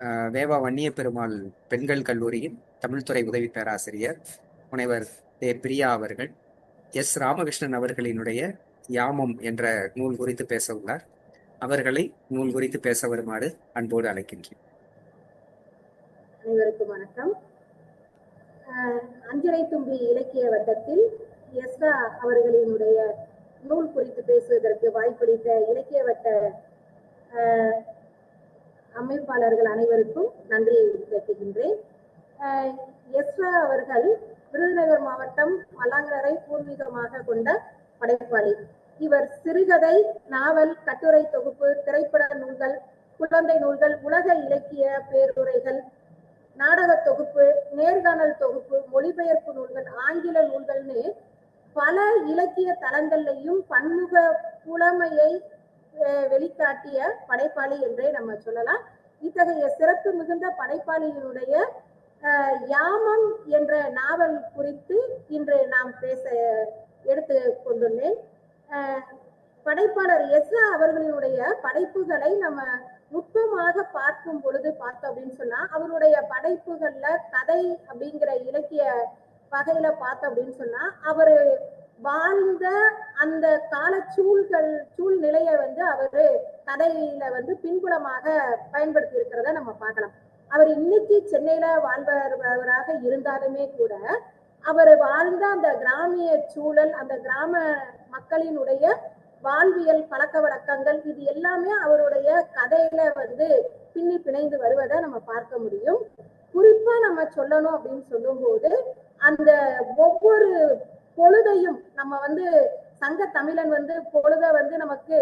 அஹ், வேவா வன்னிய பெருமாள் பெண்கள் கல்லூரியின் தமிழ்துறை உதவி பேராசிரியர் முனைவர் தே பிரியா அவர்கள் எஸ். ராமகிருஷ்ணன் அவர்களினுடைய யாமம் என்ற நூல் குறித்து பேச உள்ளார். அவர்களை நூல் குறித்து பேச வருமாறு அன்போடு அழைக்கின்றேன். அனைவருக்கும் வணக்கம். அஹ் அஞ்சரை தும்பி இலக்கிய வட்டத்தில் எஸ். அவர்களினுடைய நூல் குறித்து பேசுவதற்கு வாய்ப்பளித்த இலக்கிய வட்ட அமைப்பாளர்கள் அனைவருக்கும் நன்றியை தெரிவிக்கின்றேன் எஸ்ரா அவர்கள் விருதுநகர் மாவட்டம் மல்லாங்கரை பூர்வீகமாக கொண்ட படைப்பாளி. இவர் சிறுகதை நாவல் கட்டுரை தொகுப்பு திரைப்பட நூல்கள் குழந்தை நூல்கள் உலக இலக்கிய பேருரைகள் நாடக தொகுப்பு நேர்காணல் தொகுப்பு மொழிபெயர்ப்பு நூல்கள் ஆங்கில நூல்கள்னு பல இலக்கிய தளங்கள்லையும் பன்முக புலமையை வெளிக்காட்டிய படைப்பாளி என்றே நம்ம சொல்லலாம். இத்தகைய சிறப்பு மிகுந்த படைப்பாளியினுடைய யாமம் என்ற நாவல் குறித்து இன்று நாம் பேச எடுத்து கொண்டுள்ளேன். படைப்பாளர் எஸ்ரா அவர்களினுடைய படைப்புகளை நம்ம நுட்பமாக பார்க்கும் பொழுது பார்த்தோம் அப்படின்னு சொன்னா அவருடைய படைப்புகள்ல கதை அப்படிங்கிற இலக்கிய வகையில பார்த்தோம் அப்படின்னு சொன்னா அவரு வாழ்ந்த அந்த கால சூழ்கள் சூழ்நிலையை வந்து அவரு கதையில வந்து பின்புலமாக பயன்படுத்தி இருக்கிறத நம்ம பார்க்கலாம். அவர் இன்னைக்கு சென்னையில வாழ்பவராக இருந்தாலுமே கூட அவர் வாழ்ந்த அந்த கிராமிய சூழல் அந்த கிராம மக்களினுடைய வாழ்வியல் பழக்க வழக்கங்கள் இது எல்லாமே அவருடைய கதையில வந்து பின்னி பிணைந்து வருவதை நம்ம பார்க்க முடியும். குறிப்பா நம்ம சொல்லணும் அப்படின்னு சொல்லும்போது அந்த ஒவ்வொரு பொழுதையும் நம்ம வந்து சங்க தமிழன் வந்து பொழுத வந்து நமக்கு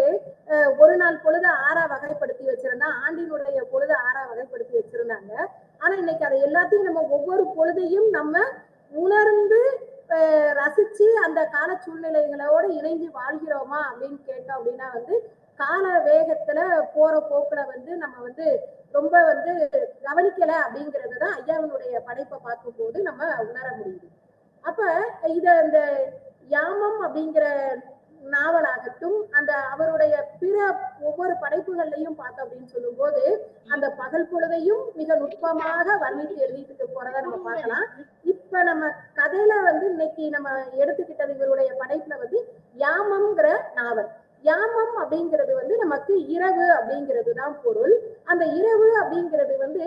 ஒரு நாள் பொழுத ஆறா வகைப்படுத்தி வச்சிருந்தா ஆண்டினுடைய பொழுத ஆறா வகைப்படுத்தி வச்சிருந்தாங்க. ஆனா இன்னைக்கு அதை எல்லாத்தையும் நம்ம ஒவ்வொரு பொழுதையும் நம்ம உணர்ந்து ரசிச்சு அந்த கால சூழ்நிலைகளோட இணைஞ்சு வாழ்கிறோமா அப்படின்னு கேட்டோம் அப்படின்னா வந்து கால வேகத்துல போற போக்குல வந்து நம்ம வந்து ரொம்ப வந்து கவனிக்கல அப்படிங்கிறது தான் ஐயாவினுடைய படைப்பை பார்க்கும்போது நம்ம உணர முடியுது. அப்ப இத அந்த யாமம் அப்படிங்கிற நாவலாகட்டும் அந்த அவருடைய பிற ஒவ்வொரு படைப்புகள்லையும் பார்த்தோம் அப்படின்னு சொல்லும்போது அந்த பகல் பொழுதையும் மிக நுட்பமாக வர்ணித்து எழுதிட்டு போறதை நம்ம பார்க்கலாம். இப்ப நம்ம கதையில வந்து இன்னைக்கு நம்ம எடுத்துக்கிட்டது இவருடைய படைப்புல வந்து யாமம்ங்கிற நாவல். யாமம் அப்படிங்கிறது வந்து நமக்கு இரவு அப்படிங்கிறது தான் பொருள். அந்த இரவு அப்படிங்கிறது வந்து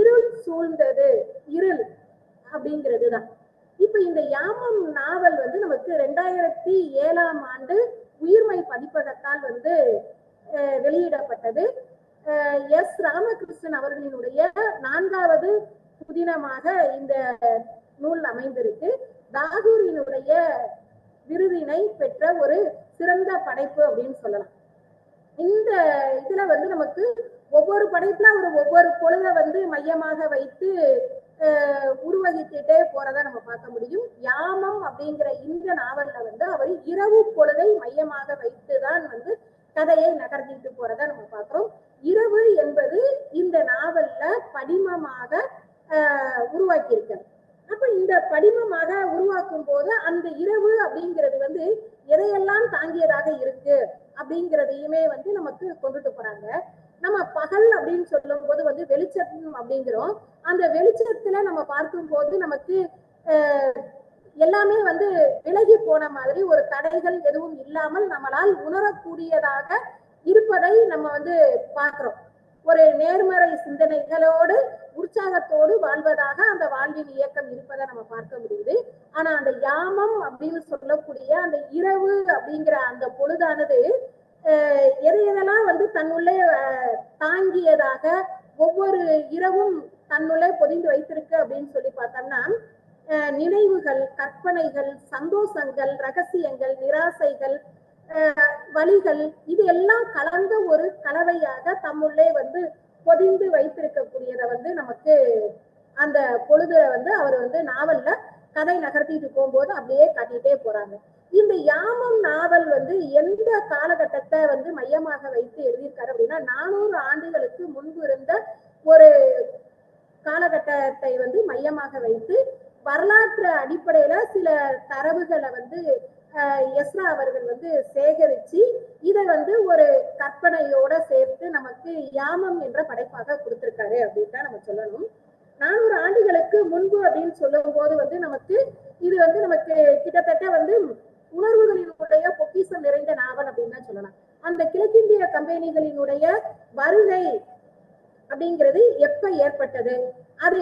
இருள் சூழ்ந்தது இருள் அப்படிங்கிறது தான். இப்ப இந்த யாமம் நாவல் வந்து நமக்கு ரெண்டாயிரத்தி ஏழாம் ஆண்டு உயிர்மை பதிப்பகத்தால் வந்து வெளியிடப்பட்டது. எஸ் ராமகிருஷ்ணன் அவர்களினுடைய நான்காவது புதினமாக இந்த நூல் அமைந்திருக்கு. தாகூரினுடைய விருதினை பெற்ற ஒரு சிறந்த படைப்பு அப்படின்னு சொல்லலாம். இந்த இதுல வந்து நமக்கு ஒவ்வொரு படைப்புல அவர் ஒவ்வொரு பொழுத வந்து மையமாக வைத்து உருவகித்துட்டே போறதை நம்ம பார்க்க முடியும். யாமம் அப்படிங்கிற இந்த நாவல்ல வந்து அவர் இரவு பொழுதை மையமாக வைத்துதான் வந்து கதையை நகர்த்திட்டு போறதா நம்ம பார்க்கிறோம். இரவு என்பது இந்த நாவல்ல படிமமாக ஆஹ் உருவாக்கியிருக்காரு அப்ப இந்த படிமமாக உருவாக்கும் போது அந்த இரவு அப்படிங்கிறது வந்து எதையெல்லாம் தாங்கியதாக இருக்கு அப்படிங்கிறதையுமே வந்து நமக்கு கொண்டுட்டு போறாங்க. நம்ம பகல் அப்படின்னு சொல்லும் போது வந்து வெளிச்சம் அப்படிங்கிறோம். அந்த வெளிச்சத்துல நம்ம பார்க்கும் போது நமக்கு எல்லாமே வந்து விலகி போன மாதிரி ஒரு தடைகள் எதுவும் இல்லாமல் நம்மளால் உணரக்கூடியதாக இருப்பதை நம்ம வந்து பார்க்கிறோம். ஒரு நேர்மறை சிந்தனைகளோடு உற்சாகத்தோடு வாழ்வதாக அந்த வாழ்வின் இயக்கம் இருப்பதை நம்ம பார்க்க முடியுது. ஆனா அந்த யாமம் அப்படின்னு சொல்லக்கூடிய அந்த இரவு அப்படிங்கிற அந்த பொழுதானது எது எதெல்லாம் வந்து தன்னுள்ளே தாங்கியதாக ஒவ்வொரு இரவும் தன்னுள்ளே பொதிந்து வைத்திருக்கு அப்படின்னு சொல்லி பார்த்தோம்னா அஹ், நினைவுகள் கற்பனைகள் சந்தோஷங்கள் ரகசியங்கள் நிராசைகள் வழிகள் இது எல்லாம் கலந்த ஒரு கலவையாக தம்முள்ளே வந்து பொதிந்து வைத்திருக்கக்கூடியதை வந்து நமக்கு அந்த பொழுதுல வந்து அவர் வந்து நாவல்ல கதை நகர்த்திட்டு போகும்போது அப்படியே காட்டிட்டே போறாங்க. இந்த யாமம் நாவல் வந்து எந்த காலகட்டத்தை வந்து மையமாக வைத்து எழுதியிருக்காரு அப்படின்னா நானூறு ஆண்டுகளுக்கு முன்பு இருந்த ஒரு காலகட்டத்தை வந்து மையமாக வைத்து வரலாற்று அடிப்படையில சில தரவுகளை வந்து எஸ்ரா அவர்கள் வந்து சேகரிச்சு இதை வந்து ஒரு கற்பனையோட சேர்த்து நமக்கு யாமம் என்ற படைப்பாக கொடுத்திருக்காரு அப்படின்னு தான் நம்ம சொல்லணும். நானூறு ஆண்டுகளுக்கு முன்பு அப்படின்னு சொல்லும் போது வந்து நமக்கு இது வந்து நமக்கு கிட்டத்தட்ட வந்து உணர்வுகளினுடைய பொக்கிஷம் நிறைந்த நாவல் அப்படின்னு சொல்லலாம். அந்த கிழக்கிந்திய கம்பெனிகளினுடைய வருகை அப்படிங்கிறது எப்ப ஏற்பட்டது? அது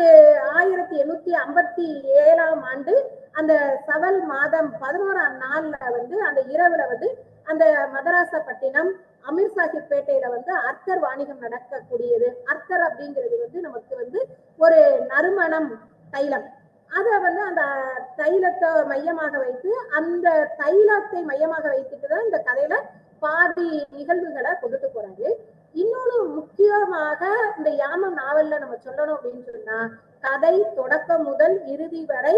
ஆயிரத்தி எண்ணூத்தி ஐம்பத்தி ஏழாம் ஆண்டு அந்த சவல் மாதம் பதினோராம் நாள்ல வந்து அந்த இரவுல வந்து அந்த மதராசப்பட்டினம் அமீர் சாஹிப் பேட்டையில வந்து அர்த்தர் வாணிகம் நடக்கக்கூடியது. அர்த்தர் அப்படிங்கிறது வந்து நமக்கு வந்து ஒரு நறுமணம் தைலம். அதை வந்து அந்த தைலத்தை மையமாக வைத்து அந்த தைலத்தை மையமாக வைத்துட்டு தான் இந்த கதையில பாதி நிகழ்வுகளை கொடுத்து போறாரு. இன்னொன்னு முக்கியமாக இந்த யாமம் நாவல்ல நம்ம சொல்லணும் அப்படின்னு சொன்னா கதை தொடக்கம் முதல் இறுதி வரை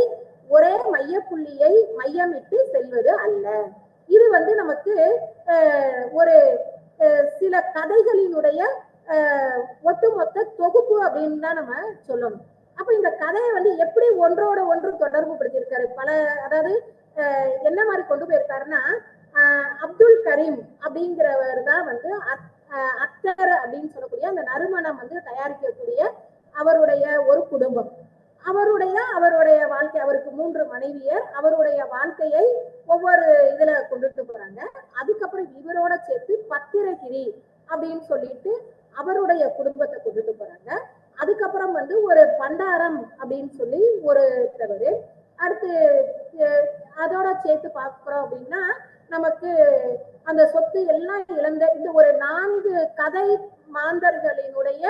ஒரே மையப்புள்ளியை மையமிட்டு செல்வது அல்ல. இது வந்து நமக்கு அஹ், ஒரு அஹ், சில கதைகளினுடைய அஹ், ஒட்டுமொத்த தொகுப்பு அப்படின்னு தான் நம்ம சொல்லணும். அப்ப இந்த கதையை வந்து எப்படி ஒன்றோட ஒன்று தொடர்பு படுத்தியிருக்காரு பல அதாவது என்ன மாதிரி கொண்டு போயிருக்காருன்னா அப்துல் கரீம் அப்படிங்கிறவர் தான் வந்து அத்- அத்தர் அப்படின்னு சொல்லக்கூடிய அந்த நறுமணம் வந்து தயாரிக்கக்கூடிய அவருடைய ஒரு குடும்பம். அவருடைய அவருடைய வாழ்க்கை அவருக்கு மூன்று மனைவியர் அவருடைய வாழ்க்கையை ஒவ்வொரு இதுல கொண்டுட்டு போறாங்க. அதுக்கப்புறம் இவரோட சேர்த்து பத்திரகிரி அப்படின்னு சொல்லிட்டு அவருடைய குடும்பத்தை கொண்டுட்டு போறாங்க. அதுக்கப்புறம் வந்து ஒரு பண்டாரம் அப்படின்னு சொல்லி ஒரு தவறு அடுத்து அதோட சேர்த்து பார்க்குறோம் அப்படின்னா நமக்கு அந்த சொத்து எல்லாம் இழந்த இந்த ஒரு நான்கு கதை மாந்தர்களினுடைய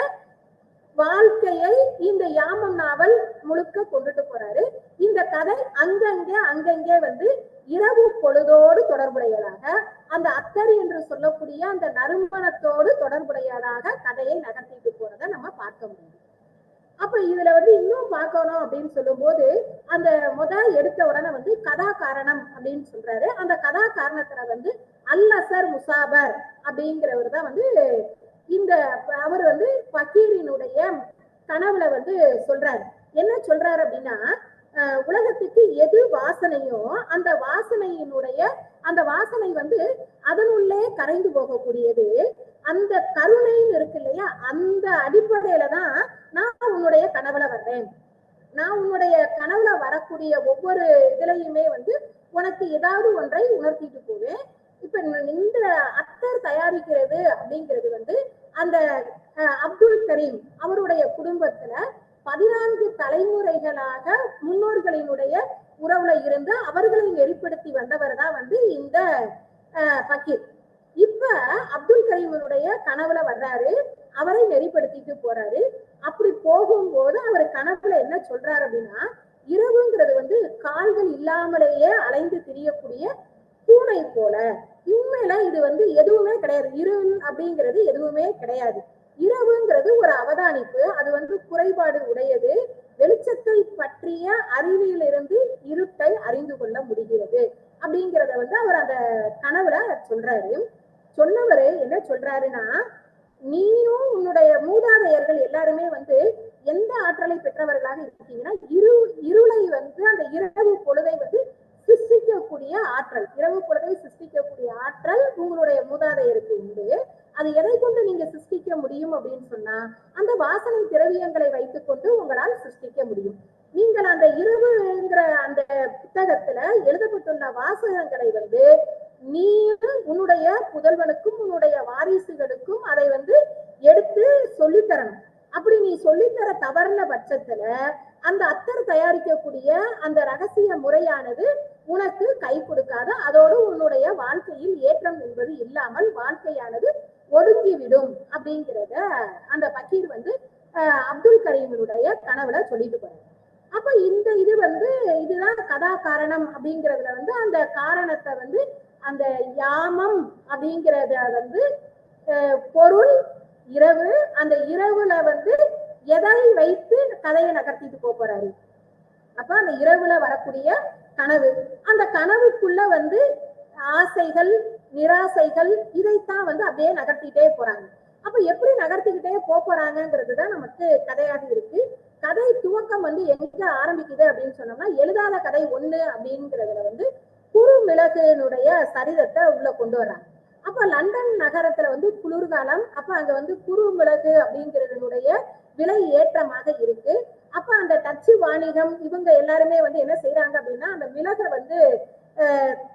வாழ்க்கையை இந்த யாமம் நாவல் முழுக்க கொண்டுட்டு போறாரு. இந்த கதை அங்கங்கே அங்கங்கே வந்து இரவு பொழுதோடு தொடர்புடையதாக அந்த அத்தர் என்று சொல்லக்கூடிய அந்த நறுமணத்தோடு தொடர்புடையதாக கதையை நகர்த்திட்டு போறதை நம்ம பார்க்க முடியும் அப்ப இதுல வந்து இன்னும் பார்க்கணும் அப்படின்னு சொல்லும்போது அந்த முதல் எடுத்த உடனே வந்து கதா காரணம் அப்படின்னு சொல்றாரு. அந்த கதா காரணத்துல வந்து அல்லசர் முசாபர் அப்படிங்கிறவர் தான் வந்து இந்த அவர் வந்து பக்கீரினுடைய கனவுல வந்து சொல்றாரு. என்ன சொல்றாரு அப்படின்னா உலகத்துக்கு எது வாசனையோ அந்த வாசனையினுடைய அந்த வாசனை வந்து அதனுள்ளே கரைந்து போகக்கூடியது. அந்த கருணைன்னு இருக்கு இல்லையா? அந்த அடிப்படையில தான் நான் உன்னுடைய கனவுல வர்றேன் நான் உன்னுடைய கனவுல வரக்கூடிய ஒவ்வொரு இதுலயுமே வந்து உனக்கு ஏதாவது ஒன்றை உணர்த்திட்டு போவேன். இப்ப இந்த அத்தர் தயாரிக்கிறது அப்படிங்கிறது வந்து அந்த அப்துல் கரீம் அவருடைய குடும்பத்துல பதினான்கு தலைமுறைகளாக முன்னோர்களினுடைய உறவுல இருந்து அவர்களை நெறிப்படுத்தி வந்தவர் தான் வந்து இந்த பக்கீர் இப்ப அப்துல் கரீமனுடைய கனவுல வர்றாரு. அவரை நெறிப்படுத்திட்டு போறாரு. அப்படி போகும்போது அவர் கனவுல என்ன சொல்றாரு அப்படின்னா இரவுங்கிறது வந்து கால்கள் இல்லாமலேயே அலைந்து திரியக்கூடிய பூனை போல. உண்மையில இது வந்து எதுவுமே கிடையாது. இரு அப்படிங்கிறது எதுவுமே கிடையாது. இரவுங்கிறது ஒரு அவதானிப்பு. அது வந்து குறைபாடு உடையது. வெளிச்சத்தை பற்றிய அறிவியிலிருந்து இருட்டை அறிந்து கொள்ள முடிகிறது. அப்படிங்கிறத வந்து அவர் அந்த கனவுல சொல்றாரு. சொன்னவரு என்ன சொல்றாருன்னா நீயும் உன்னுடைய மூதாதையர்கள் எல்லாருமே வந்து எந்த ஆற்றலை பெற்றவர்களாக இருக்கீங்கன்னா இரு இருளை வந்து அந்த இரவு பொழுதை வந்து சிருஷ்டிக்கக்கூடிய ஆற்றல் இரவு பொழுதை சிருஷ்டிக்கக்கூடிய ஆற்றல் உங்களுடைய மூதாதையருக்கு உண்டு. அது எதை கொண்டு நீங்க சிருஷ்டிக்க முடியும் அப்படின்னு சொன்னா அந்த வாசனை திரவியங்களை வைத்துக்கொண்டு உங்களால் சிருஷ்டிக்க முடியும். நீங்கள் அந்த இரவுங்கிற அந்த புத்தகத்துல எழுதப்பட்டுள்ள வாசகங்களை வந்து நீ உன்னுடைய புதல்வனுக்கும் உன்னுடைய வாரிசுகளுக்கும் அதை வந்து எடுத்து சொல்லித்தரணும். அப்படி நீ சொல்லித்தர தவறுன பட்சத்துல அந்த அத்தர் தயாரிக்கக்கூடிய அந்த ரகசிய முறையானது உனக்கு கை கொடுக்காத. அதோடு உன்னுடைய வாழ்க்கையில் ஏற்றம் என்பது இல்லாமல் வாழ்க்கையானது ஒடுங்கிவிடும் அப்படிங்கிறத அந்த பக்கீர் வந்து அஹ், அப்துல் கரீமனுடைய கனவுல சொல்லிட்டு போறாரு. அப்ப இந்த இது வந்து இதுதான் கதா காரணம் அப்படிங்கறதுல வந்து அந்த காரணத்தை வந்து அந்த யாமம் அப்படிங்கிறத வந்து பொருள் இரவு அந்த இரவுல வந்து எதை வைத்து கதையை நகர்த்திட்டு போக போறாரு? அப்ப அந்த இரவுல வரக்கூடிய கனவு. அந்த கனவுக்குள்ள வந்து ஆசைகள் நிராசைகள் இதைத்தான் வந்து அப்படியே நகர்த்திட்டே போறாங்க. அப்ப எப்படி நகர்த்திக்கிட்டே போக போறாங்கிறது தான் நமக்கு கதையாக இருக்கு. கதை துவக்கம் வந்து எங்க ஆரம்பிக்குது அப்படின்னு சொன்னோம்னா எழுதாத கதை ஒண்ணு அப்படிங்கிறதுல வந்து குறுமிளகுனுடைய சரிதத்தை உள்ள கொண்டு வர்றாங்க. அப்ப லண்டன் நகரத்துல வந்து குளிர்காலம் அப்ப அங்க வந்து குறுமிளகு அப்படிங்கிறதுனுடைய விலை ஏற்றமாக இருக்கு. அப்ப அந்த டச்சு வாணிகம் இவங்க எல்லாருமே வந்து என்ன செய்யறாங்க அப்படின்னா அந்த மிளகை வந்து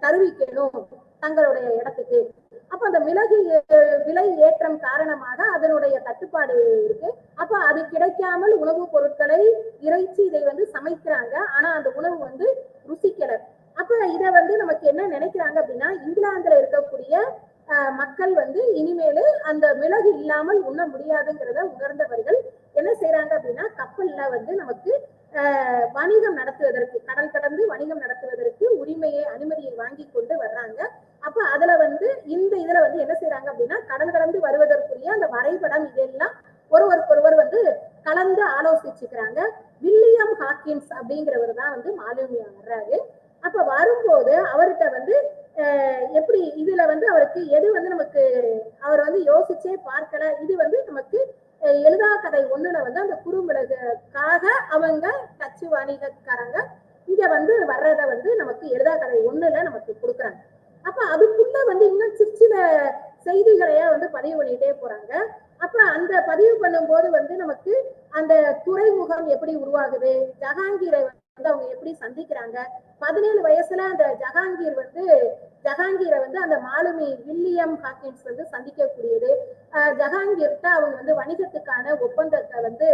தருவிக்கணும் தங்களுடைய இடத்துக்கு. அப்ப அந்த மிளகு ஏ- விலை ஏற்றம் காரணமாக அதனுடைய தட்டுப்பாடு இருக்கு. அப்ப அது கிடைக்காமல் உணவுப் பொருட்களை இறைச்சி இதை வந்து சமைக்கிறாங்க. ஆனா அந்த உணவு வந்து ருசிக்கல. அப்ப இத வந்து நமக்கு என்ன நினைக்கிறாங்க அப்படின்னா இங்கிலாந்துல இருக்கக்கூடிய மக்கள் வந்து இனிமேலு அந்த மிளகு இல்லாமல் உண்ண முடியாதுங்கிறத உணர்ந்தவர்கள் என்ன செய்யறாங்க அப்படின்னா கப்பல்ல வந்து நமக்கு வணிகம் நடத்துவதற்கு கடல் கடந்து வணிகம் நடத்துவதற்கு உரிமையை அனுமதியை வாங்கி கொண்டு வர்றாங்க. அப்ப அதுல வந்து இந்த இதுல வந்து என்ன செய்யறாங்க அப்படின்னா கடல் கடந்து வருவதற்குரிய அந்த வரைபடம் இதெல்லாம் ஒருவருக்கொருவர் வந்து கலந்து ஆலோசிச்சுக்கிறாங்க. வில்லியம் ஹாக்கின்ஸ் அப்படிங்கிறவர் தான் வந்து மாலுமியா வர்றாரு. போது அவர்கிட்ட வந்து எப்படி இதுல வந்து அவருக்கு எது வந்து நமக்கு அவர் வந்து யோசிச்சே பார்க்கல இது வந்து நமக்கு அஹ், எழுதா கதை ஒண்ணுல வந்து அந்த குறுமிளகுக்காக அவங்க டச்சு வாணிகக்காரங்க இங்க வந்து வர்றத வந்து நமக்கு எழுதா கதை ஒண்ணுல நமக்கு கொடுக்குறாங்க அப்ப அதுக்குள்ள வந்து இன்னும் சிறு சில செய்திகளையா வந்து பதிவு பண்ணிட்டே போறாங்க அப்ப அந்த பதிவு பண்ணும்போது வந்து நமக்கு அந்த துறைமுகம் எப்படி உருவாகுது ஜஹாங்கீரை வந்து அவங்க எப்படி சந்திக்கிறாங்க பதினேழு வயசுல அந்த ஜஹாங்கீர் வந்து ஜஹாங்கீரை வந்து அந்த மாலுமி வில்லியம் ஹாக்கின்ஸ் வந்து சந்திக்கக்கூடியது அஹ் அவங்க வந்து வணிகத்துக்கான ஒப்பந்தத்தை வந்து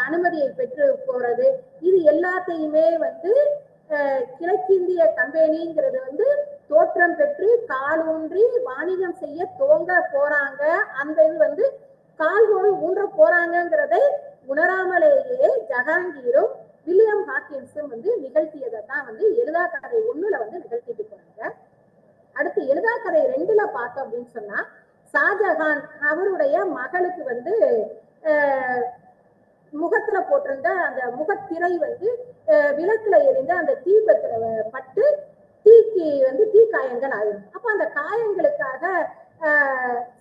அனுமதியை பெற்று போறது. இது எல்லாத்தையுமே வந்து கிழக்கிந்திய கம்பெனிங்கிறது வந்து தோற்றம் பெற்று காலூன்றி வாணிகம் செய்ய துவங்க போறாங்க. அந்த இது வந்து கால்கோல் ஊன்ற போறாங்கங்கிறதை உணராமலேயே ஜஹாங்கீரும் வில்லியம் ஹாக்கின்ஸும் வந்து நிகழ்த்தியதை தான் வந்து எழுதா கதை ஒண்ணுல வந்து நிகழ்த்திட்டு போறாங்க. அடுத்து எழுதா கதை ரெண்டுல பார்த்தோம் அப்படின்னு சொன்னா ஷாஜஹான் அவருடைய மகளுக்கு வந்து முகத்துல போட்டிருந்த அந்த முகத்திரை வந்து விளக்குல எரிந்த அந்த தீபத்துல பட்டு தீக்கு வந்து தீ காயங்கள் ஆயிடும் அப்ப அந்த காயங்களுக்காக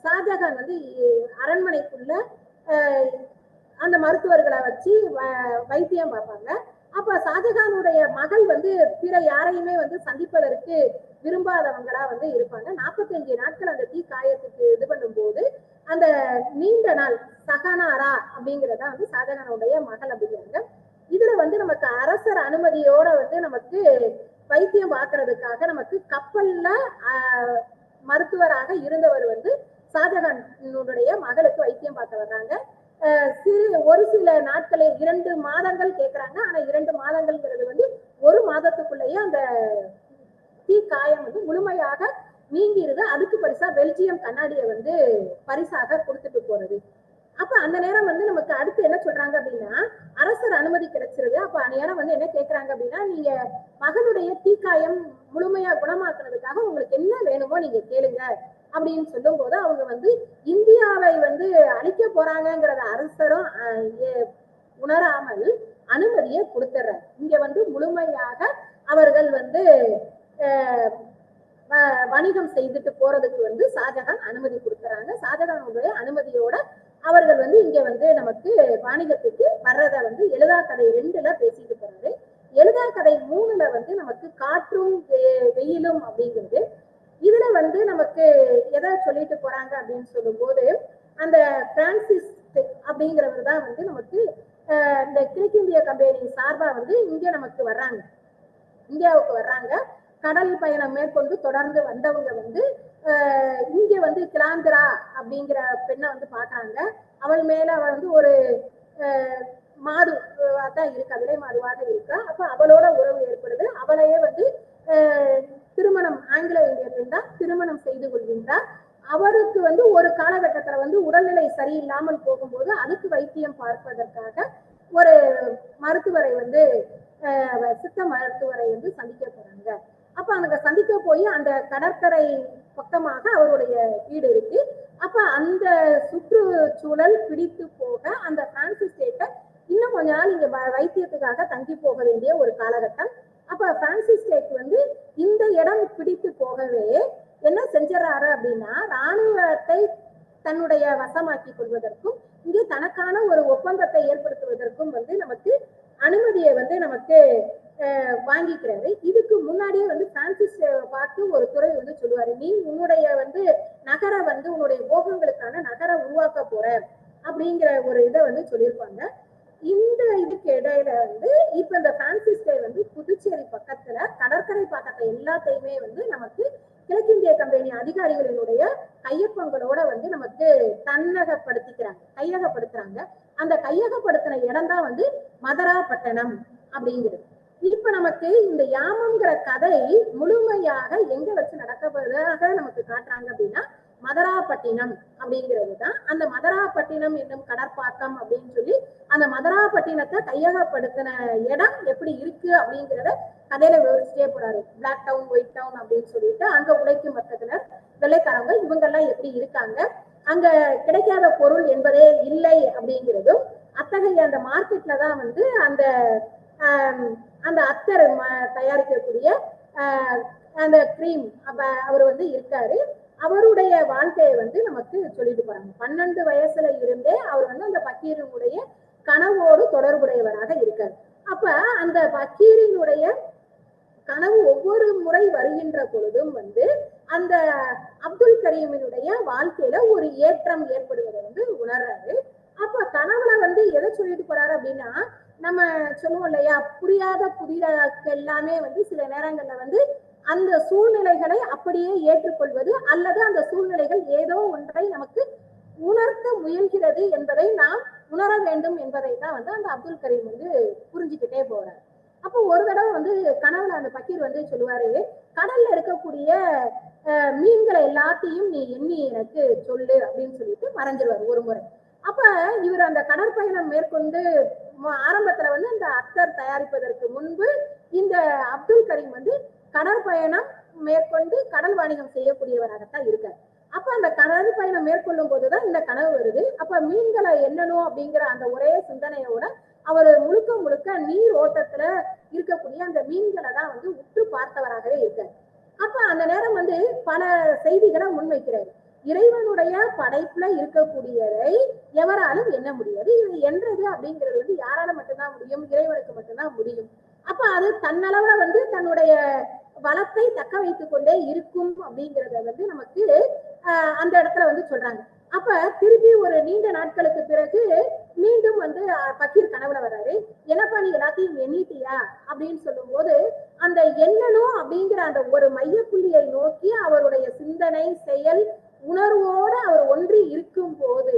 ஷாஜகான் வந்து அரண்மனைக்குள்ள அந்த மருத்துவர்களை வச்சு வ- வைத்தியம் பார்ப்பாங்க. அப்ப ஷாஜகானுடைய மகள் வந்து பிற யாரையுமே வந்து சந்திப்பதற்கு விரும்பாதவங்களா வந்து இருப்பாங்க. நாற்பத்தஞ்சு நாட்கள் அந்த தீ காயத்துக்கு இது பண்ணும்போது அந்த நீண்ட நாள் சகனாரா அப்படிங்கிறதா வந்து ஷாஜகானுடைய மகள் அப்படிங்கிறாங்க. இதுல வந்து நமக்கு அரசர் அனுமதியோட வந்து நமக்கு வைத்தியம் பார்க்கறதுக்காக நமக்கு கப்பல்ல மருத்துவராக இருந்தவர் வந்து ஷாஜகானுடைய மகளுக்கு வைத்தியம் பார்க்க வர்றாங்க. சிறு ஒரு சில நாட்களே இரண்டு மாதங்கள் கேக்குறாங்க. ஆனா இரண்டு மாதங்கள்ங்கிறது வந்து ஒரு மாதத்துக்குள்ளேயே அந்த தீ காயம் வந்து முழுமையாக நீங்கிருது. அதுக்கு பரிசா பெல்ஜியம் கண்ணாடியை வந்து பரிசாக கொடுத்துட்டு போறது. அப்ப அந்த நேரம் வந்து நமக்கு அடுத்து என்ன சொல்றாங்க அப்படின்னா அரசர் அனுமதி கிடைச்சிருது. அப்ப அந்த நேரம் வந்து என்ன கேக்குறாங்க அப்படின்னா நீங்க மகனுடைய தீக்காயம் முழுமையா குணமாக்குறதுக்காக உங்களுக்கு என்ன வேணுமோ நீங்க கேளுங்க. அப்படின்னு சொல்லும் போது அவங்க வந்து இந்தியாவை வந்து அழிக்க போறாங்கிறத அரசரும் உணராமல் அனுமதியை கொடுத்துட்றாரு. இங்க வந்து முழுமையாக அவர்கள் வந்து வ- வணிகம் செய்துட்டு போறதுக்கு வந்து ஷாஜகான் அனுமதி கொடுக்குறாங்க. ஷாஜகானுடைய அனுமதியோட அவர்கள் வந்து இங்க வந்து நமக்கு வாணிகத்துக்கு வர்றத வந்து எழுதா கதை ரெண்டுல பேசிட்டு போறாரு. எழுதா கதை மூணுல வந்து நமக்கு காற்றும் வெ- வெயிலும் அப்படிங்கிறது இதுல வந்து நமக்கு எதை சொல்லிட்டு போறாங்க அப்படின்னு சொல்லும்போது அந்த பிரான்சிஸ் அப்படிங்கிறவர் தான் வந்து நமக்கு இந்த கிழக்கிந்திய கம்பெனி சார்பா வந்து இங்க நமக்கு வர்றாங்க. இந்தியாவுக்கு வர்றாங்க. கடல் பயணம் மேற்கொண்டு தொடர்ந்து வந்தவங்க வந்து இங்க வந்து கிளாந்திரா அப்படிங்கிற பெண்ணை வந்து பாக்குறாங்க அவள் மேல அவள் வந்து ஒரு ஆஹ், மாது தான் இருக்கா. விலை மாதுவாக இருக்கா. அப்ப அவளோட உறவு ஏற்படுது. அவளையே வந்து திருமணம் ஆங்கில இந்திய பெண் தான் திருமணம் செய்து கொள்கின்றார். அவருக்கு வந்து ஒரு காலகட்டத்துல வந்து உடல்நிலை சரியில்லாமல் போகும்போது அதுக்கு வைத்தியம் பார்ப்பதற்காக ஒரு மருத்துவரை வந்து சித்த மருத்துவரை வந்து சந்திக்க போறாங்க. அப்ப அங்க சந்திக்க போய் அந்த கடற்கரை பக்கமாக அவருடைய வீடு இருக்கு. அப்ப அந்த சுற்றுச்சூழல் பிடித்து போக அந்த பிரான்சிஸ் ஸ்டேட்டை இன்னும் கொஞ்ச நாள் இங்க வ- வைத்தியத்துக்காக தங்கி போக வேண்டிய ஒரு காலகட்டம் அப்ப பிரான்சிஸ் டேக் வந்து இந்த இடம் பிடித்து போகவே என்ன செஞ்சிடறாரு அப்படின்னா ராணுவத்தை தன்னுடைய வசமாக்கி கொள்வதற்கும் இங்கே தனக்கான ஒரு ஒப்பந்தத்தை ஏற்படுத்துவதற்கும் வந்து நமக்கு அனுமதியை வந்து நமக்கு வாங்கிக்கிறாரு. இதுக்கு முன்னாடியே வந்து பிரான்சிஸ் பார்த்து ஒரு துறை வந்து சொல்லுவாரு நீ உன்னுடைய வந்து நகர வந்து உன்னுடைய போகங்களுக்கான நகரை உருவாக்க போற அப்படிங்கிற ஒரு இதை வந்து சொல்லியிருப்பாங்க. இந்த இதுக்கு இடையில வந்து இப்ப இந்த பிரான்சிஸ் டே வந்து புதுச்சேரி பக்கத்துல கடற்கரை பாக்கத்தை எல்லாத்தையுமே வந்து நமக்கு கிழக்கிந்திய கம்பெனி அதிகாரிகளினுடைய கையொப்பங்களோட வந்து நமக்கு தன்னகப்படுத்திக்கிறாங்க கையகப்படுத்துறாங்க. அந்த கையகப்படுத்தின இடம் தான் வந்து மதராப்பட்டணம் அப்படிங்கிறது. இப்ப நமக்கு இந்த யாமம்ங்கிற கதை முழுமையாக எங்க வச்சு நடக்கப்படுறதாக நமக்கு காட்டுறாங்க அப்படின்னா மதராப்பட்டினம் அப்படிங்கிறது தான் அந்த மதராப்பட்டினம் என்னும் கடற்பாக்கம் அப்படின்னு சொல்லி அந்த மதராப்பட்டினத்தை கையகப்படுத்தின இடம் எப்படி இருக்கு அப்படிங்கிறத கதையில விவரிச்சுட்டே போறாரு. பிளாக் டவுன் ஒயிட் டவுன் அப்படின்னு சொல்லிட்டு அங்க உழைக்கும் வர்த்தகத்தினர் வெள்ளைக்காரங்க இவங்க எல்லாம் எப்படி இருக்காங்க? அங்க கிடைக்காத பொருள் என்பதே இல்லை அப்படிங்கிறதும் அத்தகைய அந்த மார்க்கெட்ல தான் வந்து அந்த அந்த அத்தர் ம- தயாரிக்கக்கூடிய அந்த கிரீம் அப்ப அவர் வந்து இருக்காரு. அவருடைய வாழ்க்கையை வந்து நமக்கு சொல்லிட்டு போறாங்க. பன்னெண்டு வயசுல இருந்தே அவர் வந்து அந்த பக்கீரினுடைய கனவோடு தொடர்புடையவராக இருக்கார். அப்ப அந்த பக்கீரினுடைய கனவு ஒவ்வொரு முறை வருகின்ற பொழுதும் வந்து அந்த அப்துல் கரீமினுடைய வாழ்க்கையில ஒரு ஏற்றம் ஏற்படுவதை வந்து உணர்றாரு. அப்ப கனவுல வந்து எதை சொல்லிட்டு போறாரு அப்படின்னா நம்ம சொல்லுவோம் இல்லையா புரியாத புதிராக்கு எல்லாமே வந்து சில நேரங்கள்ல வந்து அந்த சூழ்நிலைகளை அப்படியே ஏற்றுக்கொள்வது அல்லது அந்த சூழ்நிலைகள் ஏதோ ஒன்றை நமக்கு உணர்த்த முயல்கிறது என்பதை நாம் உணர வேண்டும் என்பதை தான் வந்து அந்த அப்துல் கரீம் வந்து புரிஞ்சுக்கிட்டே போறார். அப்போ ஒரு தடவை வந்து கனவுல அந்த பக்கீர் வந்து சொல்லுவாரு கடல்ல இருக்கக்கூடிய மீன்களை எல்லாத்தையும் நீ எண்ணி எனக்கு சொல்லு அப்படின்னு சொல்லிட்டு மறைஞ்சிருவாரு ஒரு முறை. அப்ப இவர் அந்த கடற்பயணம் மேற்கொண்டு ஆரம்பத்துல வந்து அந்த அத்தர் தயாரிப்பதற்கு முன்பு இந்த அப்துல் கரீம் வந்து கடற்பயணம் மேற்கொண்டு கடல் வாணிகம் செய்யக்கூடியவராகத்தான் இருக்கார். அப்ப அந்த கடல் பயணம் மேற்கொள்ளும் போதுதான் இந்த கனவு வருது. அப்ப மீன்களை எண்ணணும் அப்படிங்கிற அந்த ஒரே சிந்தனையோட அவர் முழுக்க முழுக்க நீர் ஓட்டத்துல இருக்கக்கூடிய அந்த மீன்களை தான் வந்து உற்று பார்த்தவராகவே இருக்கார். அப்ப அந்த நேரம் வந்து பல செய்திகளை முன்வைக்கிறார். இறைவனுடைய படைப்புல இருக்கக்கூடியதை எவராலும் எண்ண முடியாது. இது என்றது அப்படிங்கிறது வந்து யாரால மட்டும்தான் முடியும் இறைவனுக்கு மட்டும்தான் முடியும். அப்ப அது தன்னளவுல வந்து தன்னுடைய வளத்தை தக்க வைத்துக் கொண்டே இருக்கும் அப்படிங்கறத வந்து நமக்கு அந்த இடத்துல வந்து சொல்றாங்க. அப்ப திருப்பி ஒரு நீண்ட நாட்களுக்கு பிறகு மீண்டும் வந்து பக்கீர் கனவுல வர்றாரு. என்னப்பா நீ எல்லாத்தையும் எண்ணிட்டியா? அப்படின்னு சொல்லும்போது அந்த எண்ணணும் அப்படிங்கிற அந்த ஒரு மையப்புள்ளியை நோக்கி அவருடைய சிந்தனை செயல் உணர்வோடு அவர் ஒன்றி இருக்கும் போது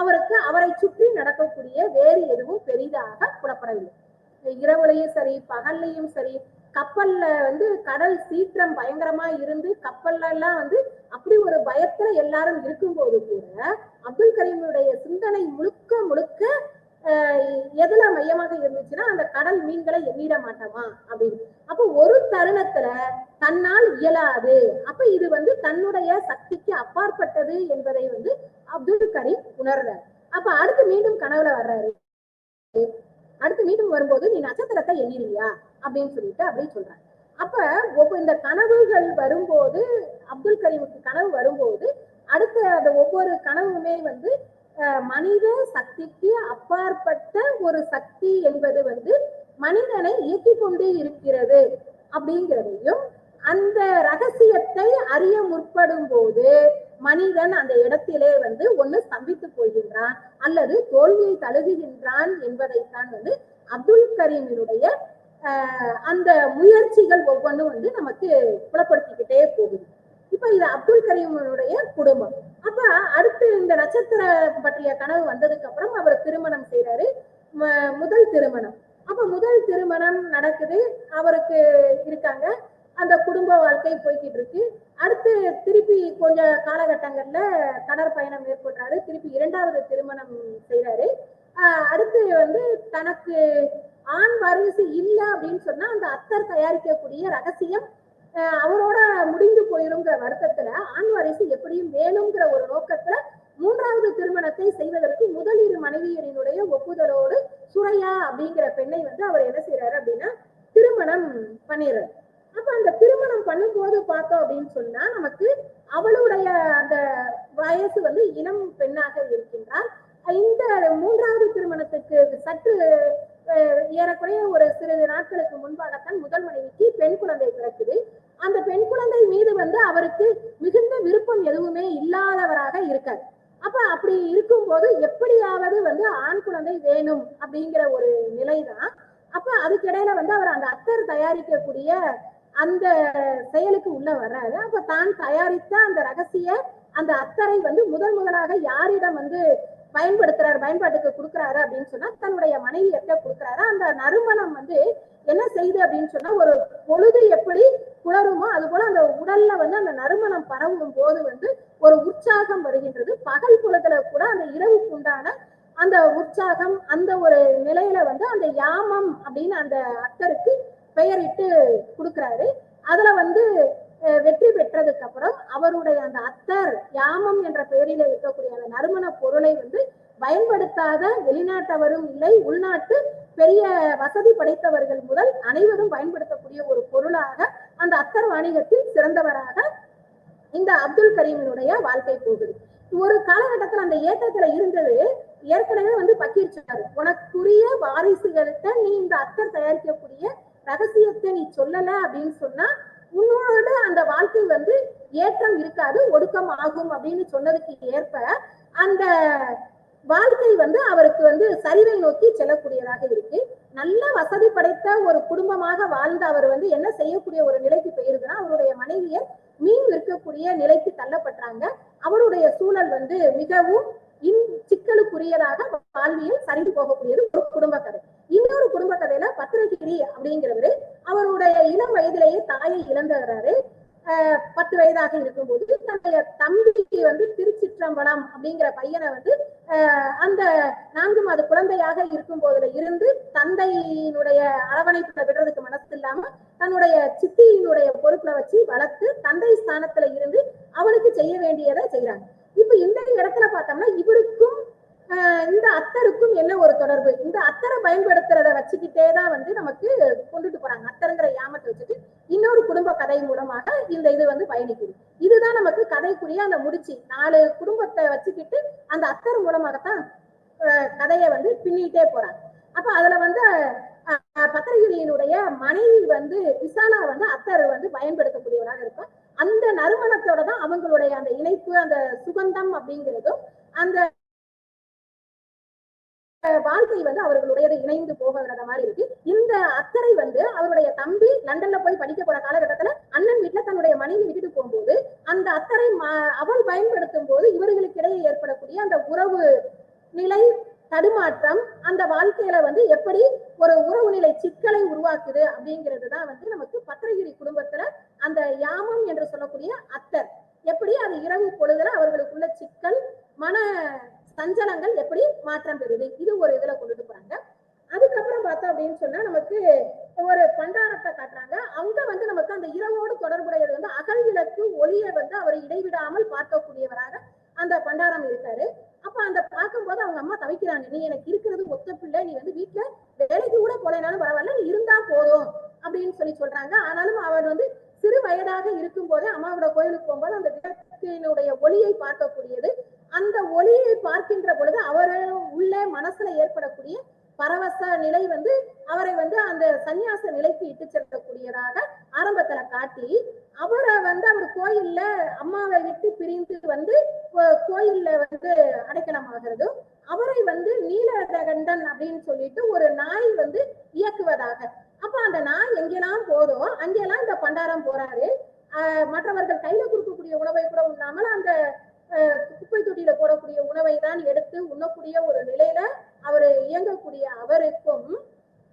அவருக்கு அவரை சுற்றி நடக்கக்கூடிய வேறு எதுவும் பெரிதாக புலப்படவில்லை. இரவுலையும் சரி பகல்லையும் சரி கப்பல்ல வந்து கடல் சீற்றம் பயங்கரமா இருந்து கப்பல்ல எல்லாம் வந்து அப்படி ஒரு பயத்துல எல்லாரும் இருக்கும்போது கூட அப்துல் கரீமுடைய சிந்தனை முழுக்க முழுக்க ஆஹ், எதுல மையமாக இருந்துச்சுன்னா அந்த கடல் மீன்களை எண்ணிட மாட்டோமா அப்படின்னு. அப்போ ஒரு தருணத்துல தன்னால் இயலாது. அப்ப இது வந்து தன்னுடைய சக்திக்கு அப்பாற்பட்டது என்பதை வந்து அப்துல் கரீம் உணர்றார். அப்ப அடுத்து மீண்டும் கனவுல வர்றாரு. அடுத்து மீண்டும் வரும்போது நீ நட்சத்திரத்தை எண்ணிறியா? அப்படின்னு சொல்லிட்டு அப்படின்னு சொல்றாங்க அப்ப ஒவ்வொரு இந்த கனவுகள் வரும்போது அப்துல் கரீமுக்கு கனவு வரும்போது அடுத்த அந்த ஒவ்வொரு கனவுமே வந்து மனித சக்திக்கு அப்பாற்பட்ட ஒரு சக்தி என்பது வந்து மனிதனை இயக்கி கொண்டே இருக்கிறது அப்படிங்கிறதையும் அந்த ரகசியத்தை அறிய முற்படும் போது மனிதன் அந்த இடத்திலே வந்து ஒண்ணு ஸ்தம்பித்து போகின்றான் அல்லது தோல்வியை தழுகுகின்றான் என்பதைத்தான் வந்து அப்துல் கரீமினுடைய ஆஹ், அந்த முயற்சிகள் ஒவ்வொன்றும் வந்து நமக்கு புலப்படுத்திக்கிட்டே போகுது. இப்ப இது அப்துல் கரீமனுடைய குடும்பம். அப்ப அடுத்து இந்த நட்சத்திரம் பற்றிய கனவு வந்ததுக்கு அப்புறம் அவர் திருமணம் செய்யறாரு ம- முதல் திருமணம். அப்ப முதல் திருமணம் நடக்குது. அவருக்கு இருக்காங்க. அந்த குடும்ப வாழ்க்கை போய்கிட்டு இருக்கு அடுத்து திருப்பி கொஞ்ச காலகட்டங்கள்ல கடற்பயணம் மேற்கொள்றாரு. திருப்பி இரண்டாவது திருமணம் செய்யறாரு அடுத்து வந்து தனக்கு ஆண் வாரிசு இல்லை அப்படின்னு சொன்னா அந்த அத்தர் தயாரிக்கக்கூடிய ரகசியம் அவரோட முடிந்து போயிருங்கிற வருத்தத்துல ஆண் வாரிசு எப்படியும் வேணுங்கிற ஒரு நோக்கத்துல மூன்றாவது திருமணத்தை செய்வதற்கு முதல் இரு மனைவியரினுடைய ஒப்புதலோடு சுரையா அப்படிங்கிற பெண்ணை வந்து அவர் என்ன செய்யறாரு அப்படின்னா திருமணம் பண்ணிடுறாரு அப்ப அந்த திருமணம் பண்ணும்போது பார்த்தோம் அப்படின்னு சொன்னா நமக்கு அவளுடைய அந்த வயசு வந்து இளம் பெண்ணாக இருக்கின்றார். இந்த மூன்றாவது திருமணத்துக்கு சற்று ஏறக்குறைய ஒரு சிறிது நாட்களுக்கு முன்பாகத்தான் முதல் மனைவிக்கு பெண் குழந்தை பிறக்குது. அந்த பெண் குழந்தை மீது வந்து அவருக்கு மிகுந்த விருப்பம் எதுவுமே இல்லாதவராக இருக்கார். அப்ப அப்படி இருக்கும்போது எப்படியாவது வந்து ஆண் குழந்தை வேணும் அப்படிங்கிற ஒரு நிலைதான். அப்ப அதுக்கிடையில வந்து அவர் அந்த அத்தர் தயாரிக்கக்கூடிய அந்த செயலுக்கு உள்ள வர்றாரு. அப்ப தான் தயாரித்த அந்த ரகசிய அந்த அத்தரை வந்து முதல் முதலாக யாரிடம் வந்து பயன்படுத்துறாரு பயன்பாட்டுக்கு கொடுக்குறாரு அப்படின்னு சொன்னா தன்னுடைய மனைவியிட்ட கொடுக்குறாரு. அந்த நறுமணம் வந்து என்ன செய்யுது அப்படின்னு சொன்னா ஒரு பொழுது எப்படி குளருமோ அது போல அந்த உடல்ல வந்து அந்த நறுமணம் பரவும் போது வந்து ஒரு உற்சாகம் வருகின்றது. பகல் பொழுதுல கூட அந்த இரவுக்கு உண்டான அந்த உற்சாகம் அந்த ஒரு நிலையில வந்து அந்த யாமம் அப்படின்னு அந்த அத்தருக்கு பெயரிட்டு கொடுக்குறாரு. அதுல வந்து வெற்றி பெற்றதுக்கு அப்புறம் அவருடைய அந்த அத்தர் யாமம் என்ற பெயரில இருக்கக்கூடிய அந்த நறுமண பொருளை வந்து பயன்படுத்தாத வெளிநாட்டவரும் இல்லை உள்நாட்டு பெரிய வசதி படைத்தவர்கள் முதல் அனைவரும் பயன்படுத்தக்கூடிய ஒரு பொருளாக அந்த அத்தர் வாணிகத்தில் சிறந்தவராக இந்த அப்துல் கரீமினுடைய வாழ்க்கை போகுது. ஒரு காலகட்டத்துல அந்த ஏற்றத்துல இருந்தது ஏற்கனவே வந்து பக்கீர்ச்சாரு உனக்குரிய வாரிசுகள்கிட்ட நீ இந்த அத்தர் தயாரிக்கக்கூடிய ரகசியத்தை நீ சொல்லல அப்படின்னு சொன்னா உன்னோட அந்த வாழ்க்கை வந்து ஏற்றம் இருக்காது ஒடுக்கம் ஆகும் அப்படின்னு சொன்னதுக்கு ஏற்ப அந்த வாழ்க்கை வந்து அவருக்கு வந்து சரிவை நோக்கி செல்லக்கூடியதாக இருக்கு. நல்ல வசதி படைத்த ஒரு குடும்பமாக வாழ்ந்த அவர் வந்து என்ன செய்யக்கூடிய ஒரு நிலைக்கு போயிருதுன்னா அவருடைய மனைவியை மீன் விற்கக்கூடிய நிலைக்கு தள்ளப்பட்டாங்க. அவருடைய சூழல் வந்து மிகவும் இன் சிக்கலுக்குரியதாக வாழ்வியல் சரிந்து போகக்கூடியது ஒரு குடும்ப கதை. இன்னொரு குடும்ப கதையில பத்திரகிரி அப்படிங்கிறவரு அவருடைய இளம் வயதிலேயே தாயை இழந்துறாரு ஆஹ் பத்து வயதாக இருக்கும்போது தன்னுடைய தம்பிக்கு வந்து திருச்சிற்றம்பலம் அப்படிங்கிற பையனை வந்து ஆஹ் அந்த நான்கு மாத குழந்தையாக இருக்கும் போதுல இருந்து தந்தையினுடைய அரவணைப்புல விடுறதுக்கு மனசு இல்லாம தன்னுடைய சித்தியினுடைய பொறுப்புல வச்சு வளர்த்து தந்தை ஸ்தானத்துல இருந்து அவனுக்கு செய்ய வேண்டியதை செய்யறாங்க இப்ப இந்த இடத்துல பார்த்தோம்னா இவருக்கும் இந்த அத்தருக்கும் என்ன ஒரு தொடர்பு? இந்த அத்தரை பயன்படுத்துறத வச்சுக்கிட்டே தான் வந்து நமக்கு கொண்டுட்டு போறாங்க. அத்தருங்கிற யாமத்தை வச்சுட்டு இன்னொரு குடும்ப கதை மூலமாக இந்த இது வந்து பயணிக்குது. இதுதான் நமக்கு கதைக்குரிய அந்த முடிச்சு. நாலு குடும்பத்தை வச்சுக்கிட்டு அந்த அத்தர் மூலமாகத்தான் ஆஹ் கதையை வந்து பின்னிட்டே போறாங்க. அப்ப அதுல வந்து பத்திரகிரியினுடைய மனைவி வந்து விசாலா வந்து அத்தர் வந்து பயன்படுத்தக்கூடியவராக இருக்கும் அந்த நறுமணத்தோட தான் அவங்களுடைய அந்த இணைப்பு அந்த சுகந்தம் அப்படிங்கிறதும் அந்த வாழ்க்கை வந்து அவர்களுடையது இணைந்து போகிறத மாதிரி இருக்கு. இந்த அக்கறை வந்து அவருடைய தம்பி லண்டன்ல போய் படிக்க போற காலகட்டத்துல அண்ணன் வீட்டுல தன்னுடைய மனைவி விட்டுட்டு போகும்போது அந்த அக்கறை அவள் பயன்படுத்தும் போது இவர்களுக்கு இடையே ஏற்படக்கூடிய அந்த உறவு நிலை தடுமாற்றம் அந்த வாழ்க்கையில வந்து எப்படி ஒரு உறவு நிலை சிக்கலை உருவாக்குது அப்படிங்கிறது தான் வந்து நமக்கு பத்திரகிரி குடும்பத்துல அந்த யாமம் என்று சொல்லக்கூடிய அத்தர். எப்படி அது இரவு பொழுதுல அவர்களுக்குள்ள சிக்கல் மன சஞ்சலங்கள் எப்படி மாற்றம் பெறுது? இது ஒரு இதுல கொண்டுட்டு போறாங்க. அதுக்கப்புறம் பார்த்தோம் அப்படின்னு சொன்னா நமக்கு ஒரு பண்டாரத்தை காட்டுறாங்க. அங்க வந்து நமக்கு அந்த இரவோடு தொடர்புடையது வந்து அகல் விளக்கு ஒளியை வந்து அவர் இடைவிடாமல் பார்க்கக்கூடியவராக அந்த பண்டாரம் இருக்காரு. அப்ப அந்த பார்க்கும்போது அவங்க அம்மா தவிக்கிறாங்க நீ எனக்கு இருக்கிறது ஒத்த பிள்ளை நீ வந்து வீட்டுல வேலைக்கு கூட போலைனாலும் பரவாயில்ல நீ இருந்தா போதும் அப்படின்னு சொல்லி சொல்றாங்க. ஆனாலும் அவர் வந்து சிறு வயதாக இருக்கும் போதே அம்மாவோட கோயிலுக்கு போகும்போது அந்த விளக்கினுடைய ஒளியை பார்க்கக்கூடியது. அந்த ஒளியை பார்க்கின்ற பொழுது அவர் உள்ளே மனசுல ஏற்படக்கூடிய பரவச நிலை வந்து அவரை வந்து அந்த சந்நியாச நிலைக்கு இட்டு செல்லக்கூடியதாக ஆரம்பத்துல காட்டி அவரை வந்து அவர் கோயில்ல அம்மாவை விட்டு பிரிந்து வந்து கோயில்ல வந்து அடைக்கலம் ஆகிறதும் அவரை வந்து நீலகண்டன் அப்படின்னு சொல்லிட்டு ஒரு நாய் வந்து இயக்குவதாக. அப்ப அந்த நாய் எங்கெல்லாம் போதோ அங்கெல்லாம் இந்த பண்டாரம் போறாரு. ஆஹ் மற்றவர்கள் கையில கொடுக்கக்கூடிய உணவை கூட உண்ணாமல் அந்த குப்பை தொட்டியில போடக்கூடிய உணவை தான் எடுத்து உண்ணக்கூடிய ஒரு நிலையில அவர் இயங்கக்கூடிய அவருக்கும்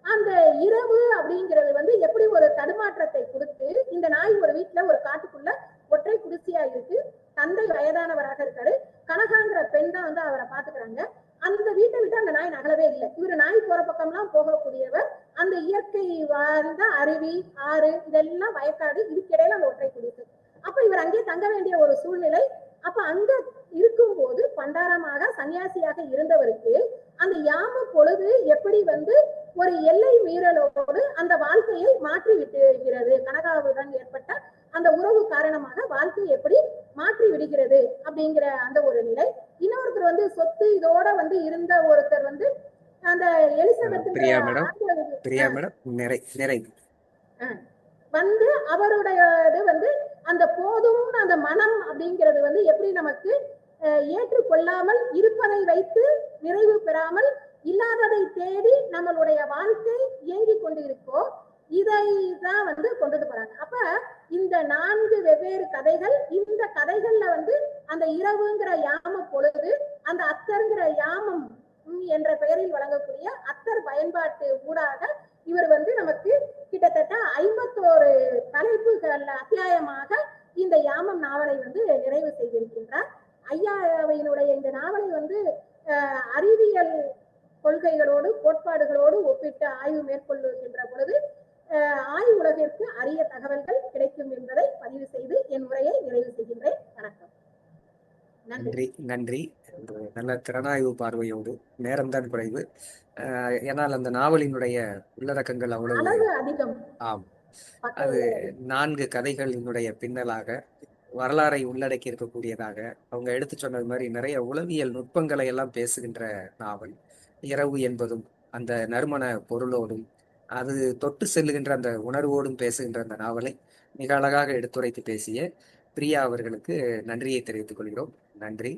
அந்த இரவு அப்படிங்கிறது வந்து எப்படி ஒரு தடுமாற்றத்தை கொடுத்து இந்த நாய் ஒரு வீட்டுல ஒரு காட்டுக்குள்ள ஒற்றை குடிசையா இருக்கு தந்தை வயதானவராக இருக்காரு கனகாங்கிற பெண் தான் வந்து அவரை பாத்துக்கிறாங்க அந்த வீட்டை விட்டு அந்த நாய் நகலவே இல்லை. இவர் நாய் போற பக்கம்லாம் போகக்கூடியவர் அந்த இயற்கை வாழ்ந்த அருவி ஆறு இதெல்லாம் வயக்காடு இதுக்கிடையில அந்த ஒற்றை குடிசை. அப்ப இவர் அங்கே தங்க வேண்டிய ஒரு சூழ்நிலை அப்ப அங்க இருக்கும்போது பண்டாரமாக சன்னியாசியாக இருந்தவருக்கு அந்த யாம பொழுது எப்படி வந்து ஒரு எல்லை மீறலோடு அந்த வாழ்க்கையை மாற்றி விட்டுகிறது கனகாவுடன் ஏற்பட்ட அந்த உறவு காரணமாக வாழ்க்கை எப்படி மாற்றி விடுகிறது அப்படிங்கிற அந்த ஒரு நிலை. இன்னொருத்தர் வந்து சொத்து இதோட வந்து இருந்த ஒருத்தர் வந்து அந்த Elizabeth Priya madam. Priya madam நிறை நிறை. வந்து அவருடைய இது வந்து அந்த போதும் அந்த மனம் அப்படிங்கிறது வந்து எப்படி நமக்கு ஏற்றுக்கொள்ளாமல் இருப்பதை வைத்து நிறைவு பெறாமல் இல்லாததை தேடி நம்மளுடைய வாழ்க்கை இயங்கிக் கொண்டு இருக்கோ இதை தான் வந்து கொண்டுட்டு போறாங்க. அப்ப இந்த நான்கு வெவ்வேறு கதைகள் இந்த கதைகள்ல வந்து அந்த இரவுங்கிற யாம பொழுது அந்த அத்தருங்கிற யாமம் என்ற பெயரில் வழங்கக்கூடிய அத்தர் பயன்பாட்டு ஊடாக இவர் வந்து நமக்கு கிட்டத்தட்ட ஐம்பத்தோரு தலைப்புகள் அத்தியாயமாக இந்த யாமம் நாவலை வந்து நிறைவு செய்திருக்கின்றார். ஐயாவையினுடைய இந்த நாவலை வந்து அறிவியல் கொள்கைகளோடு கோட்பாடுகளோடு ஒப்பிட்டு ஆய்வு மேற்கொள்ளுகின்ற பொழுது ஆய்வுலகிற்கு ஆய்வு உலகிற்கு அரிய தகவல்கள் கிடைக்கும் என்பதை பதிவு செய்து என் உரையை நிறைவு செய்கின்றேன். வணக்கம். நன்றி. நன்றி நல்ல திறனாய்வு பார்வையோடு நேரம்தான் குறைவு. ஏனால் அந்த நாவலினுடைய உள்ளடக்கங்கள் அவ்வளவு ஆம். அது. நான்கு கதைகளினுடைய பின்னலாக வரலாறை உள்ளடக்கி இருக்கக்கூடியதாக அவங்க எடுத்து சொன்னது மாதிரி நிறைய உளவியல் நுட்பங்களை எல்லாம் பேசுகின்ற நாவல். இரவு என்பதும் அந்த நறுமண பொருளோடும் அது தொட்டு செல்லுகின்ற அந்த உணர்வோடும் பேசுகின்ற அந்த நாவலை மிக அழகாக எடுத்துரைத்து பேசிய பிரியா அவர்களுக்கு நன்றியை தெரிவித்துக் கொள்கிறோம். நன்றி.